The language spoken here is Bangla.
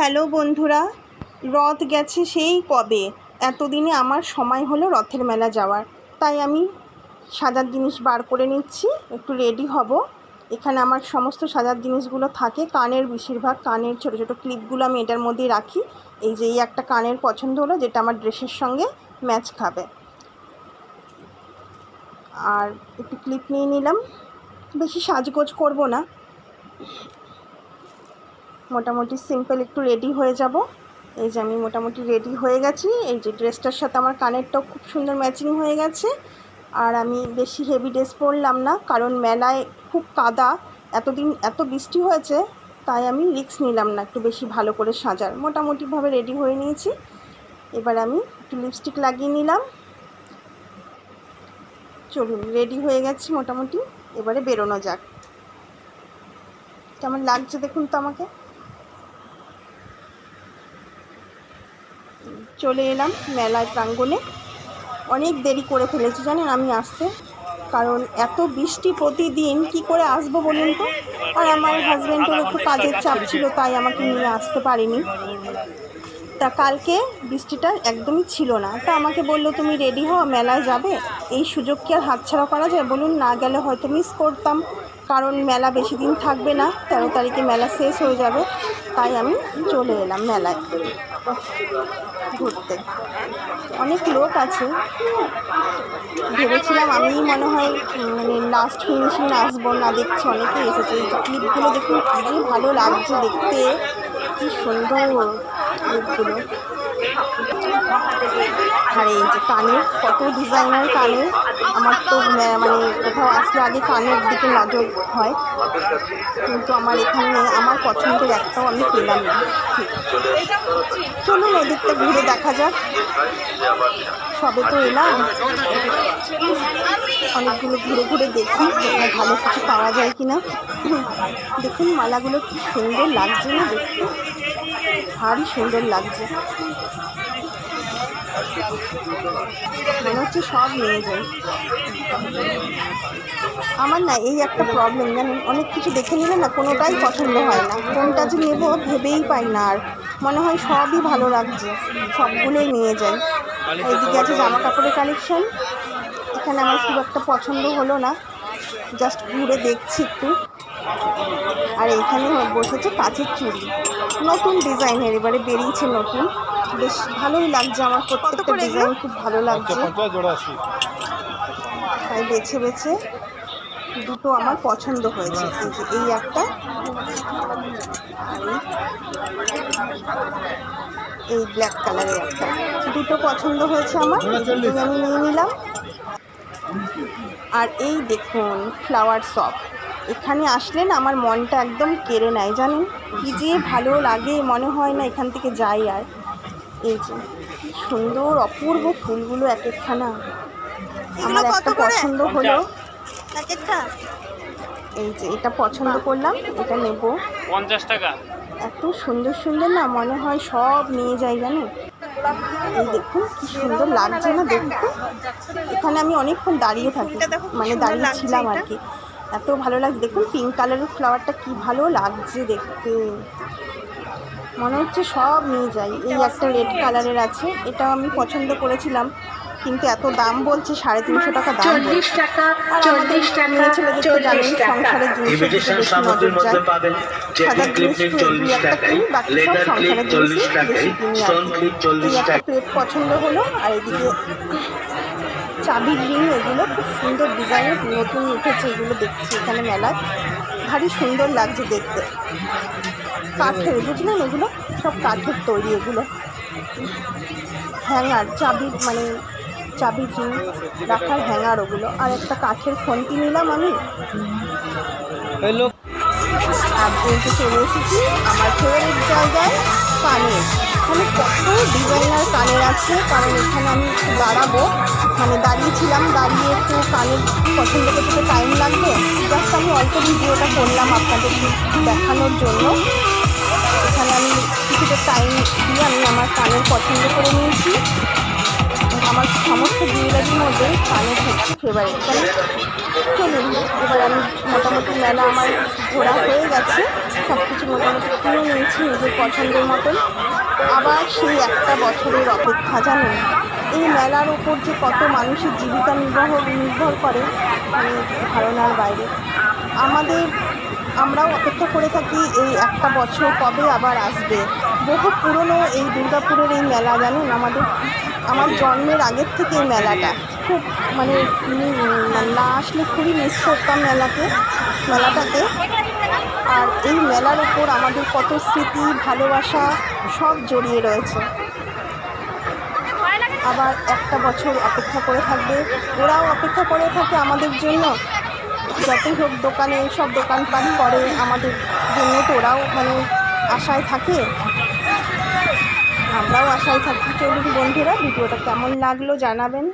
হ্যালো বন্ধুরা, রথ গেছে সেই কবে? এতদিনে আমার সময় হলো রথের মেলা যাওয়ার। তাই আমি সাজার জিনিস বার করে নিচ্ছি, একটু রেডি হব। এখানে আমার সমস্ত সাজার জিনিসগুলো থাকে, কানের বেশিরভাগ কানের ছোটো ছোটো ক্লিপগুলো আমি এটার মধ্যে রাখি। এই যে এই একটা কানের পছন্দ হলো, যেটা আমার ড্রেসের সঙ্গে ম্যাচ খাবে। আর একটু ক্লিপ নিয়ে নিলাম। বেশি সাজগোজ করব না। মোটামুটি সিম্পল একটু রেডি হয়ে যাব। এই যে আমি মোটামুটি রেডি হয়ে গেছি। এই যে ড্রেসটার সাথে আমার কানেরটাও খুব সুন্দর ম্যাচিং হয়ে গেছে। আর আমি বেশি হেভি ড্রেস পরলাম না, কারণ মেলায় খুব কাদা। এতদিন এত বৃষ্টি হয়েছে, তাই আমি রিক্স নিলাম না, একটু বেশি ভালো করে সাজার। মোটামুটিভাবে রেডি হয়ে নিয়েছি। এবার আমি একটু লিপস্টিক লাগিয়ে নিলাম। চলুন রেডি হয়ে গেছি মোটামুটি। এবারে বেরোনো যাক। কেমন লাগছে দেখুন তো আমাকে? চলে এলাম মেলায় প্রাঙ্গণে। অনেক দেরি করে ফেলেছি, জানেন আমি আসতে। কারণ এত বৃষ্টি প্রতিদিন, কি করে আসব বলুন তো? আর আমার হাজব্যান্ডের একটু কাজের চাপ ছিল, তাই আমাকে নিয়ে আসতে পারিনি। তা কালকে বৃষ্টিটা একদমই ছিল না। তা আমাকে বলল, তুমি রেডি হও? মেলায় যাবে? এই সুযোগ কি আর হাতছাড়া করা যায়? বলুন, না গেলে হয়তো মিস করতাম। কারণ মেলা বেশি দিন থাকবে না, তেরো তারিখে মেলা শেষ হয়ে যাবে, তাই আমি চলে এলাম মেলায় ঘুরতে। অনেক লোক আছে। ভেবেছিলাম আমি মনে হয় মানে লাস্ট ফিনিশিং আসব না, দেখছি অনেকে এসেছে। এই ক্লিপগুলো দেখুন যে ভালো লাগছে দেখতে। কি সুন্দর ক্লিপগুলো আর এই যে কানের কত ডিজাইনার কানের আমার তো মানে কোথাও আসলে আগে কানের দিকে নজর হয়। কিন্তু আমার এখানে, আমার পছন্দের একটাও আমি পেলাম না। চলুন ওদিকটা ঘুরে দেখা যাক। সবে তো এলাম। অনেকগুলো ঘুরে ঘুরে দেখি ভালো কিছু পাওয়া যায় কি না দেখুন, মালাগুলো কি সুন্দর লাগছে না দেখতে। ভারী সুন্দর লাগছে। মনে হচ্ছে সব নিয়ে যাই। আমার না এই একটা প্রবলেম জানেন? অনেক কিছু দেখে নিলে না কোনোটাই পছন্দ হয় না। কোনটা যে নেব ভেবেই পাই না। আর মনে হয় সবই ভালো লাগছে। সবগুলোই নিয়ে যাই। এইদিকে আছে জামা কাপড়ের কালেকশন এখানে আমার খুব একটা পছন্দ হলো না। জাস্ট ঘুরে দেখছি একটু। আর এখানে বসেছে কাঁচের চুড়ি। নতুন ডিজাইনের এবারে বেরিয়েছে নতুন। বেশ ভালোই লাগছে আমার প্রত্যেকটা ডিজাইন খুব ভালো লাগছে। তাই বেছে বেছে দুটো আমার পছন্দ হয়েছে। এই একটা। এই- ব্ল্যাক কালারের একটা। দুটো পছন্দ হয়েছে আমার। আমি নিয়ে নিলাম। আর এই দেখুন ফ্লাওয়ার শপ এখানে আসলে না আমার মনটা একদম কেড়ে নেয় জানেন? কি যে ভালো লাগে মনে হয় না এখান থেকে যাই আর। এই যে সুন্দর অপূর্ব ফুলগুলো এক একখানা আমার একটা পছন্দ হলো। এই যে এটা পছন্দ করলাম এটা নেব। পঞ্চাশ টাকা। এত সুন্দর সুন্দর না মনে হয় সব নিয়ে যাই জানেন? এই দেখুন কি সুন্দর লাগছে না দেখতে? এখানে আমি অনেকক্ষণ দাঁড়িয়ে থাকি মানে দাঁড়িয়ে ছিলাম আর কি। এত ভালো লাগছে দেখুন পিঙ্ক কালারের ফ্লাওয়ারটা কি ভালো লাগছে দেখতে। মনে হচ্ছে সব নিয়ে যাই। এই একটা রেড কালারের আছে এটাও আমি পছন্দ করেছিলাম কিন্তু এত দাম বলছে সাড়ে তিনশো টাকা দাম চল্লিশ। টাকা চল্লিশ টাকা চল্লিশ ইমিটেশন সামগ্রীর মধ্যে পাবেন ক্লিপ নিন চল্লিশ টাকায় লেদার ক্লিপ চল্লিশ টাকায় স্টোন ক্লিপ চল্লিশ পছন্দ হলো আর এদিকে চাবির রিং এগুলো খুব সুন্দর ডিজাইনের নতুন উঠেছে এগুলো দেখছি এখানে মেলায়। ভারী সুন্দর লাগছে দেখতে। কাঠের বুঝলেন এগুলো? সব কাঠের তৈরি এগুলো। হ্যাঙ্গার চাবির মানে চাবি রিং রাখার হ্যাঙ্গার ওগুলো। আর একটা কাঠের খন্তি নিলাম আমি। আর বলতে চলে এসেছি আমার ফেভারিট জায়গায় কানের এখানে কত ডিজাইনার কানের আছে, কারণ এখানে আমি একটু দাঁড়াবো। মানে দাঁড়িয়েছিলাম দাঁড়িয়ে একটু কানের পছন্দ করতে তো টাইম লাগবে। জাস্ট আমি অল্প ভিডিওটা করলাম আপনাদের দেখানোর জন্য। এখানে আমি কিছুটা টাইম দিয়ে আমি আমার কানের পছন্দ করে জুয়েলারির মধ্যে মধ্যে হচ্ছে ফেভারিট চলুন, এবার আমি মোটামুটি মেলা আমার ঘোরা হয়ে গেছে। সব কিছু মোটামুটি কিনে নিয়েছি নিজের পছন্দের মতন। আবার সেই একটা বছরের অপেক্ষা, জানেন? এই মেলার ওপর যে কত মানুষের জীবিকা নির্বাহ, নির্ভর করে মানে ধারণার বাইরে। আমাদের, আমরাও অপেক্ষা করে থাকি এই একটা বছর কবে আবার আসবে। বহু পুরনো এই দুর্গাপুরের এই মেলা, জানেন? আমাদের জন্মের আগের থেকে মেলাটা খুব মানে না আসলে খুবই মিস করতাম মেলাকে মেলাটাকে আর এই মেলার ওপর আমাদের কত স্মৃতি, ভালোবাসা সব জড়িয়ে রয়েছে। আবার একটা বছর অপেক্ষা করে থাকবে। ওরাও অপেক্ষা করে থাকে আমাদের জন্য। যতই হোক দোকানে সব দোকানপাট করে আমাদের জন্য তো ওরাও মানে আশায় থাকে। আমরাও আশায় থাকি। চলুন বন্ধুরা ভিডিওটা কেমন লাগল জানাবেন।